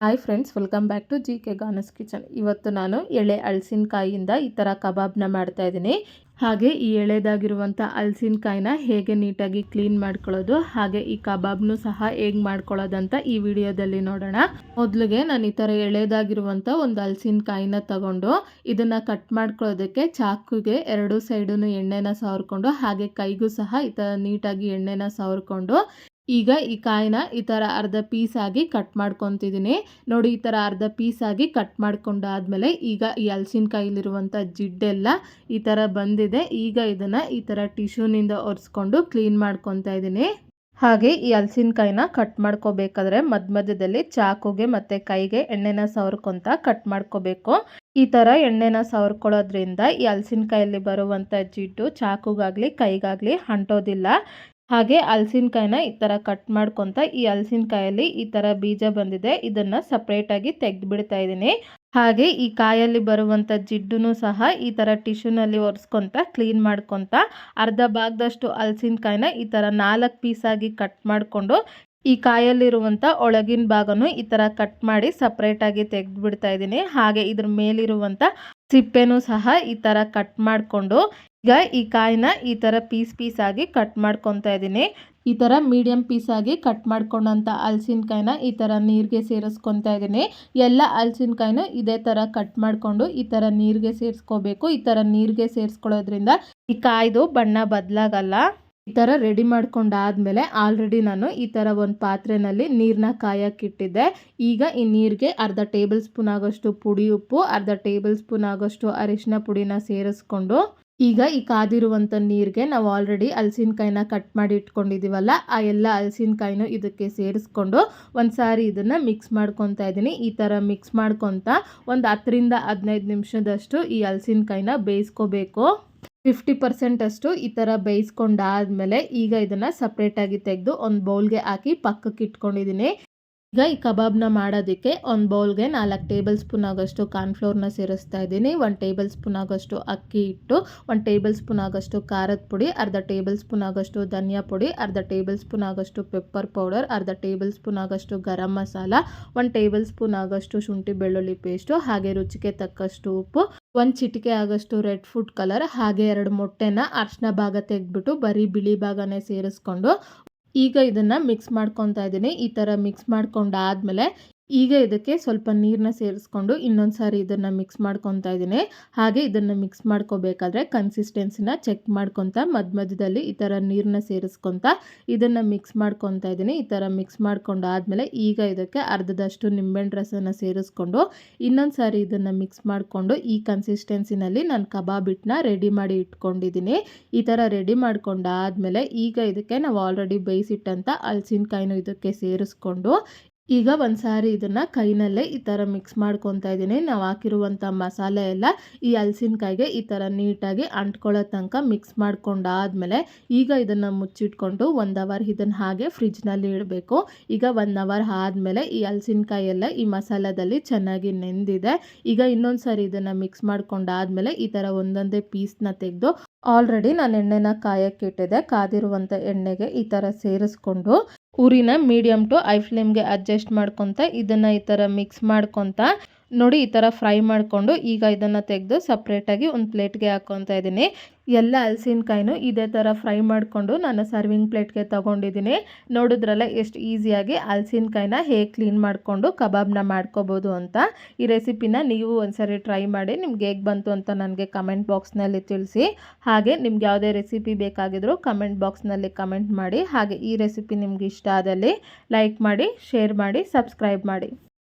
Hi friends welcome back to G K Ganas kitchen ಇವತ್ತು ನಾನು ಎಳೆ ಹಲಸಿನಕಾಯಿಯಿಂದ ಈ ಥರ ಕಬಾಬ್ನ ಮಾಡ್ತಾ ಇದ್ದೀನಿ. ಹಾಗೆ ಈ ಎಳೆದಾಗಿರುವಂಥ ಹಲಸಿನಕಾಯಿನ ಹೇಗೆ ನೀಟಾಗಿ ಕ್ಲೀನ್ ಮಾಡ್ಕೊಳ್ಳೋದು, ಹಾಗೆ ಈ ಕಬಾಬ್ನು ಸಹ ಹೇಗೆ ಮಾಡ್ಕೊಳ್ಳೋದಂತ ಈ ವಿಡಿಯೋದಲ್ಲಿ ನೋಡೋಣ. ಮೊದಲಿಗೆ ನಾನು ಈ ಥರ ಎಳೆದಾಗಿರುವಂಥ ಒಂದು ಹಲಸಿನಕಾಯಿನ ತಗೊಂಡು ಇದನ್ನು ಕಟ್ ಮಾಡ್ಕೊಳ್ಳೋದಕ್ಕೆ ಚಾಕುಗೆ ಎರಡು ಸೈಡೂ ಎಣ್ಣೆನ ಸವರ್ಕೊಂಡು, ಹಾಗೆ ಕೈಗೂ ಸಹ ಈ ಥರ ನೀಟಾಗಿ ಎಣ್ಣೆನ ಸವರ್ಕೊಂಡು ಈಗ ಈ ಕಾಯಿನ ಈ ಥರ ಅರ್ಧ ಪೀಸ್ ಆಗಿ ಕಟ್ ಮಾಡ್ಕೊತಿದ್ದೀನಿ ನೋಡಿ, ಈ ಥರ ಅರ್ಧ ಪೀಸ್ ಆಗಿ ಕಟ್ ಮಾಡ್ಕೊಂಡಾದ್ಮೇಲೆ ಈಗ ಈ ಹಲಸಿನಕಾಯಿಲಿರುವಂಥ ಜಿಡ್ಡೆಲ್ಲ ಈ ಥರ ಬಂದಿದೆ. ಈಗ ಇದನ್ನು ಈ ಥರ ಟಿಶ್ಯೂನಿಂದ ಒರೆಸ್ಕೊಂಡು ಕ್ಲೀನ್ ಮಾಡ್ಕೊತಾ ಇದ್ದೀನಿ ಹಾಗೆ ಈ ಹಲಸಿನಕಾಯಿನ ಕಟ್ ಮಾಡ್ಕೋಬೇಕಾದ್ರೆ ಮಧ್ಯ ಮಧ್ಯದಲ್ಲಿ ಚಾಕುಗೆ ಮತ್ತು ಕೈಗೆ ಎಣ್ಣೆನ ಸವರ್ಕೊಂತ ಕಟ್ ಮಾಡ್ಕೋಬೇಕು. ಈ ಥರ ಎಣ್ಣೆನ ಸವರ್ಕೊಳ್ಳೋದ್ರಿಂದ ಈ ಹಲಸಿನಕಾಯಲ್ಲಿ ಬರುವಂಥ ಜಿಡ್ಡು ಚಾಕುಗಾಗಲಿ, ಕೈಗಾಗಲಿ ಅಂಟೋದಿಲ್ಲ ಹಾಗೆ ಹಲಸಿನಕಾಯಿನ ಈ ಥರ ಕಟ್ ಮಾಡ್ಕೊತ ಈ ಹಲಸಿನಕಾಯಲ್ಲಿ ಈ ಥರ ಬೀಜ ಬಂದಿದೆ, ಇದನ್ನು ಸಪ್ರೇಟಾಗಿ ತೆಗೆದು ಬಿಡ್ತಾ ಇದ್ದೀನಿ. ಹಾಗೆ ಈ ಕಾಯಲ್ಲಿ ಬರುವಂಥ ಜಿಡ್ಡು ಸಹ ಈ ಥರ ಟಿಶ್ಯೂನಲ್ಲಿ ಒರೆಸ್ಕೊತ ಕ್ಲೀನ್ ಮಾಡ್ಕೊತ ಅರ್ಧ ಭಾಗದಷ್ಟು ಹಲಸಿನಕಾಯಿನ ಈ ಥರ ನಾಲ್ಕು ಪೀಸಾಗಿ ಕಟ್ ಮಾಡಿಕೊಂಡು ಈ ಕಾಯಲ್ಲಿರುವಂಥ ಒಳಗಿನ ಭಾಗನೂ ಈ ಥರ ಕಟ್ ಮಾಡಿ ಸಪ್ರೇಟಾಗಿ ತೆಗೆದು ಬಿಡ್ತಾ ಇದ್ದೀನಿ. ಹಾಗೆ ಇದ್ರ ಮೇಲಿರುವಂಥ ಸಿಪ್ಪೆನೂ ಸಹ ಈ ಥರ ಕಟ್ ಮಾಡಿಕೊಂಡು ಈಗ ಈ ಕಾಯಿನ ಈ ಥರ ಪೀಸ್ ಪೀಸ್ ಆಗಿ ಕಟ್ ಮಾಡ್ಕೊತಾ ಇದ್ದೀನಿ. ಈ ಥರ ಪೀಸ್ ಆಗಿ ಕಟ್ ಮಾಡ್ಕೊಂಡಂಥ ಹಲಸಿನಕಾಯಿನ ಈ ಥರ ನೀರಿಗೆ ಸೇರಿಸ್ಕೊತಾ ಇದ್ದೀನಿ. ಎಲ್ಲ ಹಲಸಿನಕಾಯಿನ ಇದೇ ಥರ ಕಟ್ ಮಾಡಿಕೊಂಡು ಈ ಥರ ನೀರಿಗೆ ಸೇರಿಸ್ಕೋಬೇಕು. ಈ ಥರ ನೀರಿಗೆ ಸೇರಿಸ್ಕೊಳ್ಳೋದ್ರಿಂದ ಈ ಕಾಯ್ದು ಬಣ್ಣ ಬದಲಾಗಲ್ಲ. ಈ ಥರ ರೆಡಿ ಮಾಡ್ಕೊಂಡಾದ್ಮೇಲೆ ಆಲ್ರೆಡಿ ನಾನು ಈ ಥರ ಒಂದು ಪಾತ್ರೆನಲ್ಲಿ ನೀರನ್ನ ಕಾಯಕ್ಕಿಟ್ಟಿದ್ದೆ ಈಗ ಈ ನೀರಿಗೆ ಅರ್ಧ ಟೇಬಲ್ ಸ್ಪೂನ್ ಆಗೋಷ್ಟು ಪುಡಿ ಉಪ್ಪು, ಅರ್ಧ ಟೇಬಲ್ ಸ್ಪೂನ್ ಆಗೋಷ್ಟು ಅರಿಶಿನ ಪುಡಿನ ಸೇರಿಸ್ಕೊಂಡು ಈಗ ಈ ಕಾದಿರುವಂಥ ನೀರಿಗೆ ನಾವು ಆಲ್ರೆಡಿ ಹಲಸಿನಕಾಯಿನ ಕಟ್ ಮಾಡಿ ಇಟ್ಕೊಂಡಿದ್ದೀವಲ್ಲ ಆ ಎಲ್ಲ ಹಲಸಿನಕಾಯಿನೂ ಇದಕ್ಕೆ ಸೇರಿಸ್ಕೊಂಡು ಒಂದು ಸಾರಿ ಇದನ್ನು ಮಿಕ್ಸ್ ಮಾಡ್ಕೊತಾ ಇದ್ದೀನಿ ಈ ಥರ ಮಿಕ್ಸ್ ಮಾಡ್ಕೊತ ಒಂದು ಹತ್ತರಿಂದ ಹದಿನೈದು ನಿಮಿಷದಷ್ಟು ಈ ಹಲಸಿನಕಾಯಿನ ಬೇಯಿಸ್ಕೋಬೇಕು. ಫಿಫ್ಟಿ ಪರ್ಸೆಂಟಷ್ಟು ಈ ಥರ ಬೇಯಿಸ್ಕೊಂಡಾದ್ಮೇಲೆ ಈಗ ಇದನ್ನು ಸಪ್ರೇಟಾಗಿ ತೆಗೆದು ಒಂದು ಬೌಲ್ಗೆ ಹಾಕಿ ಪಕ್ಕಕ್ಕೆ ಇಟ್ಕೊಂಡಿದ್ದೀನಿ ಈಗ ಈ ಕಬಾಬ್ನ ಮಾಡೋದಕ್ಕೆ ಒಂದು ಬೌಲ್ಗೆ ನಾಲ್ಕು ಟೇಬಲ್ ಸ್ಪೂನ್ ಆಗೋಷ್ಟು ಕಾರ್ನ್ಫ್ಲೋರ್ನ ಸೇರಿಸ್ತಾ ಇದ್ದೀನಿ. ಒಂದು ಟೇಬಲ್ ಸ್ಪೂನ್ ಆಗೋಷ್ಟು ಅಕ್ಕಿ ಹಿಟ್ಟು, ಒಂದು ಟೇಬಲ್ ಸ್ಪೂನ್ ಆಗೋಷ್ಟು ಖಾರದ ಪುಡಿ, ಅರ್ಧ ಟೇಬಲ್ ಸ್ಪೂನ್ ಆಗೋಷ್ಟು ಧನಿಯಾ ಪುಡಿ, ಅರ್ಧ ಟೇಬಲ್ ಸ್ಪೂನ್ ಆಗೋಷ್ಟು ಪೆಪ್ಪರ್ ಪೌಡರ್, ಅರ್ಧ ಟೇಬಲ್ ಸ್ಪೂನ್ ಆಗೋಷ್ಟು ಗರಂ ಮಸಾಲ, ಒಂದು ಟೇಬಲ್ ಸ್ಪೂನ್ ಆಗೋಷ್ಟು ಶುಂಠಿ ಬೆಳ್ಳುಳ್ಳಿ ಪೇಸ್ಟು, ಹಾಗೆ ರುಚಿಗೆ ತಕ್ಕಷ್ಟು ಉಪ್ಪು, ಒಂದು ಚಿಟಿಕೆ ಆಗೋಷ್ಟು ರೆಡ್ ಫುಡ್ ಕಲರ್, ಹಾಗೆ ಎರಡು ಮೊಟ್ಟೆನ ಅರ್ಶಿನ ಭಾಗ ತೆಗೆದ್ಬಿಟ್ಟು ಬರೀ ಬಿಳಿ ಭಾಗನೇ ಸೇರಿಸ್ಕೊಂಡು ಈಗ ಇದನ್ನು ಮಿಕ್ಸ್ ಮಾಡ್ಕೊತಾ ಇದ್ದೀನಿ. ಈ ಥರ ಮಿಕ್ಸ್ ಮಾಡ್ಕೊಂಡಾದ್ಮೇಲೆ ಈಗ ಇದಕ್ಕೆ ಸ್ವಲ್ಪ ನೀರನ್ನ ಸೇರಿಸ್ಕೊಂಡು ಇನ್ನೊಂದು ಸಾರಿ ಇದನ್ನು ಮಿಕ್ಸ್ ಮಾಡ್ಕೊತಾ ಇದ್ದೀನಿ. ಹಾಗೆ ಇದನ್ನು ಮಿಕ್ಸ್ ಮಾಡ್ಕೋಬೇಕಾದ್ರೆ ಕನ್ಸಿಸ್ಟೆನ್ಸಿನ ಚೆಕ್ ಮಾಡ್ಕೊತ ಮಧ್ಯ ಮಧ್ಯದಲ್ಲಿ ಈ ಥರ ನೀರನ್ನ ಸೇರಿಸ್ಕೊತ ಇದನ್ನು ಮಿಕ್ಸ್ ಮಾಡ್ಕೊತಾ ಇದ್ದೀನಿ. ಈ ಥರ ಮಿಕ್ಸ್ ಮಾಡ್ಕೊಂಡು ಆದಮೇಲೆ ಈಗ ಇದಕ್ಕೆ ಅರ್ಧದಷ್ಟು ನಿಂಬೆಹಣ್ಣು ರಸನ ಸೇರಿಸ್ಕೊಂಡು ಇನ್ನೊಂದು ಸಾರಿ ಇದನ್ನು ಮಿಕ್ಸ್ ಮಾಡಿಕೊಂಡು ಈ ಕನ್ಸಿಸ್ಟೆನ್ಸಿನಲ್ಲಿ ನಾನು ಕಬಾಬ್ ಹಿಟ್ಟನ್ನ ರೆಡಿ ಮಾಡಿ ಇಟ್ಕೊಂಡಿದ್ದೀನಿ. ಈ ಥರ ರೆಡಿ ಮಾಡ್ಕೊಂಡಾದಮೇಲೆ ಈಗ ಇದಕ್ಕೆ ನಾವು ಆಲ್ರೆಡಿ ಬೇಯಿಸಿಟ್ಟಂಥ ಹಲಸಿನಕಾಯಿನೂ ಇದಕ್ಕೆ ಸೇರಿಸ್ಕೊಂಡು ಈಗ ಒಂದು ಸಾರಿ ಇದನ್ನು ಕೈನಲ್ಲೇ ಈ ಥರ ಮಿಕ್ಸ್ ಮಾಡ್ಕೊತಾ ಇದ್ದೀನಿ. ನಾವು ಹಾಕಿರುವಂಥ ಮಸಾಲೆ ಎಲ್ಲ ಈ ಹಲಸಿನಕಾಯಿಗೆ ಈ ಥರ ನೀಟಾಗಿ ಅಂಟ್ಕೊಳ್ಳೋ ತನಕ ಮಿಕ್ಸ್ ಮಾಡ್ಕೊಂಡಾದ್ಮೇಲೆ ಈಗ ಇದನ್ನು ಮುಚ್ಚಿಟ್ಕೊಂಡು ಒಂದು ಅವರ್ ಇದನ್ನು ಹಾಗೆ ಫ್ರಿಜ್ನಲ್ಲಿ ಇಡಬೇಕು. ಈಗ ಒನ್ ಅವರ್ ಆದಮೇಲೆ ಈ ಹಲಸಿನಕಾಯಿ ಎಲ್ಲ ಈ ಮಸಾಲದಲ್ಲಿ ಚೆನ್ನಾಗಿ ನೆಂದಿದೆ. ಈಗ ಇನ್ನೊಂದು ಸಾರಿ ಇದನ್ನು ಮಿಕ್ಸ್ ಮಾಡ್ಕೊಂಡಾದಮೇಲೆ ಈ ಥರ ಒಂದೊಂದೇ ಪೀಸ್ನ ತೆಗೆದು ಆಲ್ರೆಡಿ ನಾನು ಎಣ್ಣೆನ ಕಾಯಕ್ಕೆ ಇಟ್ಟಿದ್ದೆ. ಕಾದಿರುವಂಥ ಎಣ್ಣೆಗೆ ಈ ಥರ ಸೇರಿಸ್ಕೊಂಡು ಉರಿನ ಮೀಡಿಯಮ್ ಟು ಐ ಫ್ಲೇಮ್ಗೆ ಅಡ್ಜಸ್ಟ್ ಮಾಡ್ಕೊತ ಇದನ್ನು ಈ ಥರ ಮಿಕ್ಸ್ ಮಾಡ್ಕೊತ ನೋಡಿ ಈ ಥರ ಫ್ರೈ ಮಾಡಿಕೊಂಡು ಈಗ ಇದನ್ನು ತೆಗೆದು ಸಪ್ರೇಟಾಗಿ ಒಂದು ಪ್ಲೇಟ್ಗೆ ಹಾಕ್ಕೊತಾ ಇದ್ದೀನಿ. ಎಲ್ಲ ಹಲಸಿನಕಾಯಿನೂ ಇದೇ ಥರ ಫ್ರೈ ಮಾಡಿಕೊಂಡು ನಾನು ಸರ್ವಿಂಗ್ ಪ್ಲೇಟ್ಗೆ ತೊಗೊಂಡಿದ್ದೀನಿ. ನೋಡಿದ್ರಲ್ಲ ಎಷ್ಟು ಈಸಿಯಾಗಿ ಹಲಸಿನಕಾಯಿನ ಹೇಗೆ ಕ್ಲೀನ್ ಮಾಡಿಕೊಂಡು ಕಬಾಬ್ನ ಮಾಡ್ಕೋಬೋದು ಅಂತ. ಈ ರೆಸಿಪಿನ ನೀವು ಒಂದ್ಸರಿ ಟ್ರೈ ಮಾಡಿ, ನಿಮ್ಗೆ ಹೇಗೆ ಬಂತು ಅಂತ ನನಗೆ ಕಮೆಂಟ್ ಬಾಕ್ಸ್ನಲ್ಲಿ ತಿಳಿಸಿ. ಹಾಗೆ ನಿಮ್ಗೆ ಯಾವುದೇ ರೆಸಿಪಿ ಬೇಕಾಗಿದ್ದರೂ ಕಮೆಂಟ್ ಬಾಕ್ಸ್ನಲ್ಲಿ ಕಮೆಂಟ್ ಮಾಡಿ. ಹಾಗೆ ಈ ರೆಸಿಪಿ ನಿಮ್ಗೆ ಇಷ್ಟ ಆದಲ್ಲಿ ಲೈಕ್ ಮಾಡಿ, ಶೇರ್ ಮಾಡಿ, ಸಬ್ಸ್ಕ್ರೈಬ್ ಮಾಡಿ.